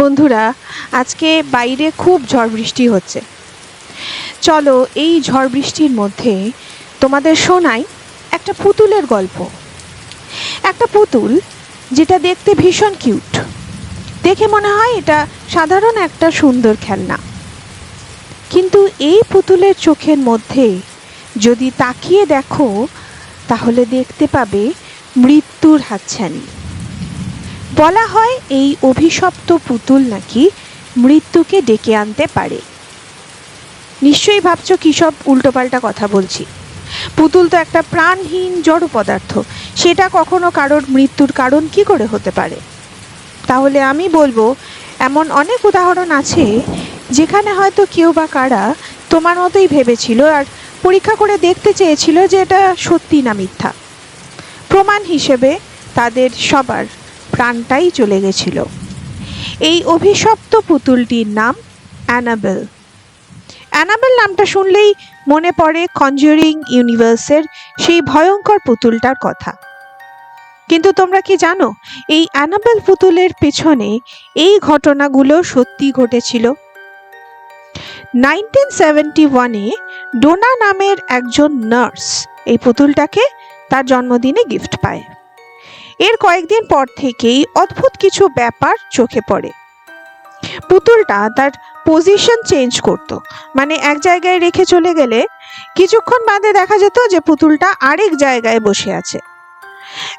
বন্ধুরা, আজকে বাইরে খুব ঝড় বৃষ্টি হচ্ছে। চলো এই ঝড় বৃষ্টির মধ্যে তোমাদের শোনাই একটা পুতুলের গল্প। একটা পুতুল যেটা দেখতে ভীষণ কিউট। দেখে মনে হয় এটা সাধারণ একটা সুন্দর খেলনা। কিন্তু এই পুতুলের চোখের মধ্যে যদি তাকিয়ে দেখো, তাহলে দেখতে পাবে মৃত্যুর হাতছানি। বলা হয় এই অভিশপ্ত পুতুল নাকি মৃত্যুকে ডেকে আনতে পারে। নিশ্চয়ই ভাবছ কী সব উল্টোপাল্টা কথা বলছি। পুতুল তো একটা প্রাণহীন জড় পদার্থ, সেটা কখনো কারোর মৃত্যুর কারণ কি করে হতে পারে? তাহলে আমি বলব, এমন অনেক উদাহরণ আছে যেখানে হয়তো কেউ বা কারা তোমার মতোই ভেবেছিল আর পরীক্ষা করে দেখতে চেয়েছিল যে এটা সত্যি না মিথ্যা। প্রমাণ হিসেবে তাদের সবার প্রাণটাই চলে গেছিল। এই অভিশপ্ত পুতুলটির নাম অ্যানাবেল। অ্যানাবেল নামটা শুনলেই মনে পড়ে কনজুরিং ইউনিভার্সের সেই ভয়ঙ্কর পুতুলটার কথা। কিন্তু তোমরা কি জানো, এই অ্যানাবেল পুতুলের পেছনে এই ঘটনাগুলো সত্যি ঘটেছিল? নাইনটিন সেভেন্টি ওয়ানে ডোনা নামের একজন নার্স এই পুতুলটাকে তার জন্মদিনে গিফট পায়। এর কয়েকদিন পর থেকেই অদ্ভুত কিছু ব্যাপার চোখে পড়ে। পুতুলটা তার পজিশন চেঞ্জ করত। মানে এক জায়গায় রেখে চলে গেলে কিছুক্ষণ বাদে দেখা যেত যে পুতুলটা আরেক জায়গায় বসে আছে।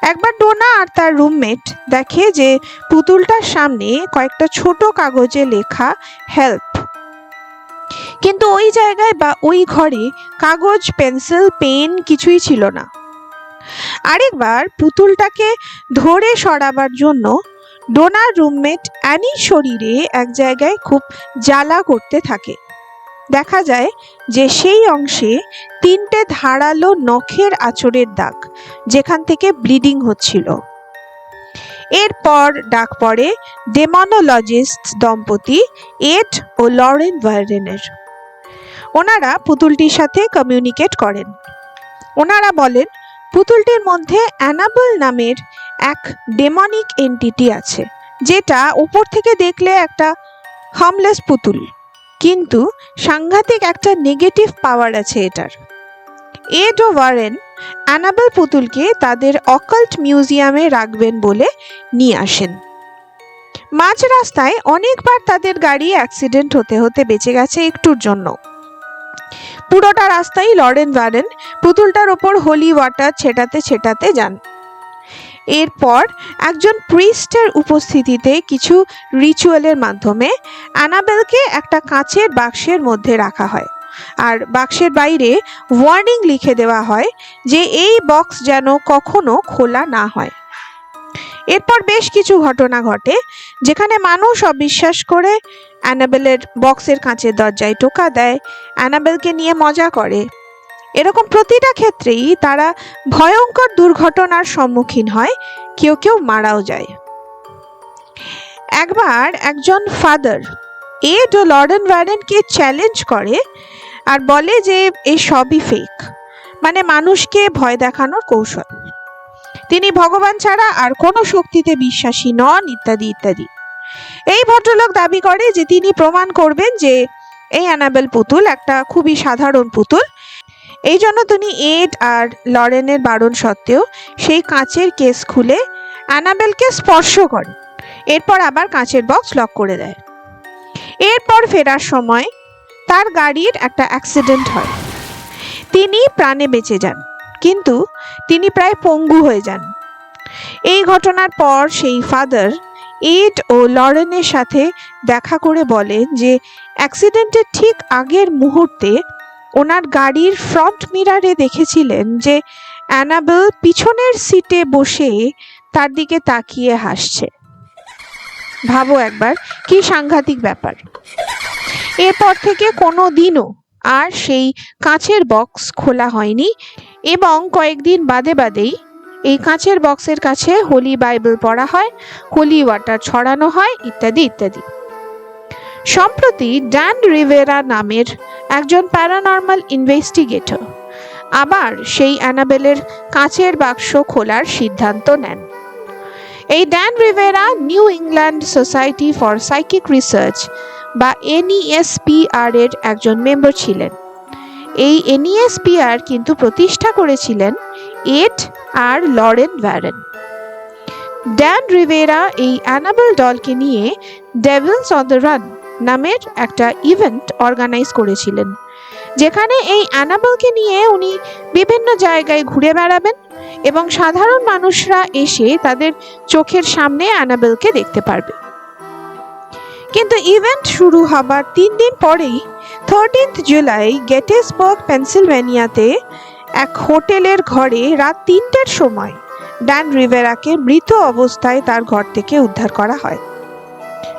একবার ডোনা আর তার রুমমেট দেখে যে পুতুলটার সামনে কয়েকটা ছোট কাগজে লেখা হেল্প কিন্তু ওই জায়গায় বা ওই ঘরে কাগজ পেন্সিল পেন কিছুই ছিল না। আরেকবার পুতুলটাকে ধরে সরাবার জন্য ডোনার রুমমেট অ্যানির শরীরে এক জায়গায় খুব জ্বালা করতে থাকে। দেখা যায় যে সেই অংশে তিনটে ধারালো নখের আঁচড়ের দাগ, যেখান থেকে ব্লিডিং হচ্ছিল। এরপর ডাক পড়ে ডেমোনোলজিস্ট দম্পতি এড ও লরেন ভারেনের ওনারা পুতুলটির সাথে কমিউনিকেট করেন। ওনারা বলেন পুতুলটির মধ্যে অ্যানাবল নামের এক ডেমনিক এন্টিটি আছে, যেটা উপর থেকে দেখলে একটা হামলেস পুতুল। কিন্তু সাংঘাতিক একটা নেগেটিভ পাওয়ার আছে এটার। এড ও ওয়ারেন অ্যানাবেল পুতুলকে তাদের অকাল্ট মিউজিয়ামে রাখবেন বলে নিয়ে আসেন। মাঝ রাস্তায় অনেকবার তাদের গাড়ি অ্যাক্সিডেন্ট হতে হতে বেঁচে গেছে একটুর জন্য। পুরোটা রাস্তায় লরেন ওয়ারেন পুতুলটার ওপর হোলি ওয়াটার ছেটাতে ছেটাতে যান। এরপর একজন প্রিস্টের উপস্থিতিতে কিছু রিচুয়ালের মাধ্যমে অ্যানাবেলকে একটা কাঁচের বাক্সের মধ্যে রাখা হয়। আর বাক্সের বাইরে ওয়ার্নিং লিখে দেওয়া হয় যে এই বক্স যেন কখনো খোলা না হয়। এরপর বেশ কিছু ঘটনা ঘটে, যেখানে মানুষ অবিশ্বাস করে অ্যানাবেলের বক্সের কাঁচের দরজায় টোকা দেয়, অ্যানাবেলকে নিয়ে মজা করে। এরকম প্রতিটা ক্ষেত্রেই তারা ভয়ঙ্কর দুর্ঘটনার সম্মুখীন হয়, কেউ কেউ মারাও যায়। একবার একজন ফাদার এড ও লর্ডন ওয়ারেনকে চ্যালেঞ্জ করে আর বলে যে এই সবই ফেক মানে মানুষকে ভয় দেখানোর কৌশল। তিনি ভগবান ছাড়া আর কোনো শক্তিতে বিশ্বাসী নন, ইত্যাদি ইত্যাদি। এই ভদ্রলোক দাবি করে যে তিনি প্রমাণ করবেন যে এই অ্যানাবেল পুতুল একটা খুবই সাধারণ পুতুল। এই জন্য তিনি এড আর লরেনের বারণ সত্ত্বেও সেই কাঁচের কেস খুলে অ্যানাবেলকে স্পর্শ করে এরপর আবার কাঁচের বক্স লক করে দেয়। এরপর ফেরার সময় তার গাড়ির একটা অ্যাক্সিডেন্ট হয়। তিনি প্রাণে বেঁচে যান। কিন্তু তিনি প্রায় পঙ্গু হয়ে যান। এই ঘটনার পর সেই ফাদার এড ও লরেনের সাথে দেখা করে বলেন যে অ্যাক্সিডেন্টের ঠিক আগের মুহূর্তে ওনার গাড়ির ফ্রন্ট মিরারে দেখেছিলেন যে অ্যানাবেল পিছনের সিটে বসে তার দিকে তাকিয়ে হাসছে। ভাবো একবার, কি সাংঘাতিক ব্যাপার। এরপর থেকে কোনো দিনও আর সেই কাঁচের বক্স খোলা হয়নি এবং কয়েকদিন বাদে বাদেই এই কাঁচের বক্সের কাছে হোলি বাইবেল পড়া হয়, হোলি ওয়াটার ছড়ানো হয়, ইত্যাদি ইত্যাদি। সম্প্রতি ড্যান রিভেরা নামের একজন প্যারানর্মাল ইনভেস্টিগেটর আবার সেই অ্যানাবেলের কাঁচের বাক্স খোলার সিদ্ধান্ত নেন। এই Dan Rivera New England society for psychic research বা এনইএসপিআর এর একজন মেম্বার ছিলেন। এই এনইএসপিআর কিন্তু প্রতিষ্ঠা করেছিলেন এট আর লরেন ভ্যারেন ড্যান রিভেরা এই অ্যানাবেল ডলকে নিয়ে ডেভিলস অন দ্য রান নামের একটা ইভেন্ট অর্গানাইজ করেছিলেন, যেখানে এই অ্যানাবেলকে নিয়ে উনি বিভিন্ন জায়গায় ঘুরে বেড়াবেন এবং সাধারণ মানুষরা এসে তাদের চোখের সামনে অ্যানাবেলকে দেখতে পারবে। কিন্তু ইভেন্ট শুরু হবার তিন দিন পরেই থার্টিন্থ জুলাই গেটেসবার্গ পেনসিলভেনিয়াতে এক হোটেলের ঘরে রাত তিনটের সময় ড্যান রিভেরাকে মৃত অবস্থায় তার ঘর থেকে উদ্ধার করা হয়।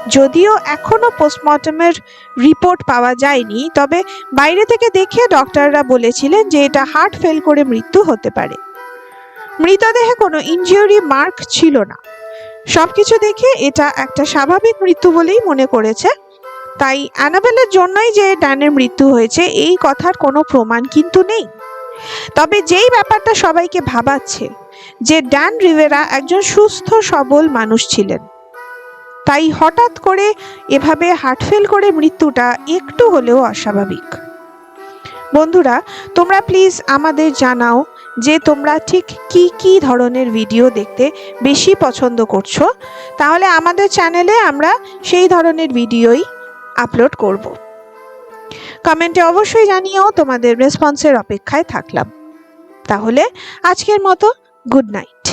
যদিও এখনও পোস্টমর্টমের রিপোর্ট পাওয়া যায়নি, তবে বাইরে থেকে দেখে ডক্টররা বলেছিলেন যে এটা হার্ট ফেল করে মৃত্যু হতে পারে। মৃতদেহে কোনো ইনজিউরি মার্ক ছিল না। সবকিছু দেখে এটা একটা স্বাভাবিক মৃত্যু বলেই মনে করেছে। তাই অ্যানাবেলের জন্যই যে ড্যানের মৃত্যু হয়েছে, এই কথার কোনো প্রমাণ কিন্তু নেই। তবে যেই ব্যাপারটা সবাইকে ভাবাচ্ছে, যে ড্যান রিভেরা একজন সুস্থ, সবল মানুষ ছিলেন। তাই হঠাৎ করে এভাবে হার্টফেল করে মৃত্যুটা একটু হলেও অস্বাভাবিক। বন্ধুরা, তোমরা প্লিজ আমাদের জানাও যে তোমরা ঠিক কি কি ধরনের ভিডিও দেখতে বেশি পছন্দ করছ, তাহলে আমাদের চ্যানেলে আমরা সেই ধরনের ভিডিওই আপলোড করব। কমেন্টে অবশ্যই জানিয়েও তোমাদের রেসপন্সের অপেক্ষায় থাকলাম। তাহলে আজকের মতো গুড নাইট